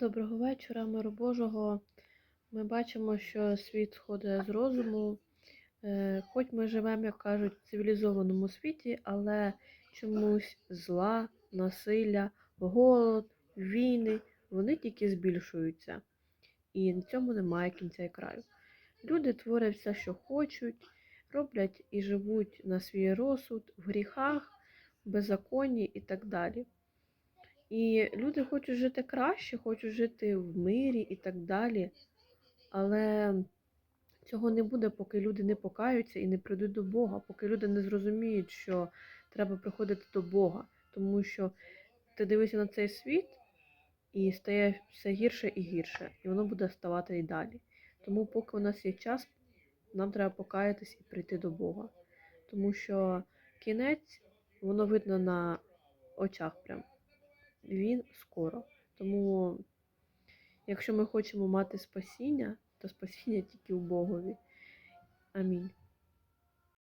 Доброго вечора, миру Божого. Ми бачимо, що світ сходить з розуму. Е, Хоч ми живемо, як кажуть, в цивілізованому світі, але чомусь зла, насилля, голод, війни, вони тільки збільшуються. І на цьому немає кінця і краю. Люди творять все, що хочуть, роблять і живуть на свій розсуд, в гріхах, беззаконні і так далі. І люди хочуть жити краще, хочуть жити в мирі і так далі. Але цього не буде, поки люди не покаються і не прийдуть до Бога, поки люди не зрозуміють, що треба приходити до Бога. Тому що ти дивишся на цей світ і стає все гірше і гірше, і воно буде ставати і далі. Тому, поки у нас є час, нам треба покаятись і прийти до Бога. Тому що кінець, воно видно на очах прям він скоро. Тому, якщо ми хочемо мати спасіння, то спасіння тільки у Богові. Амінь.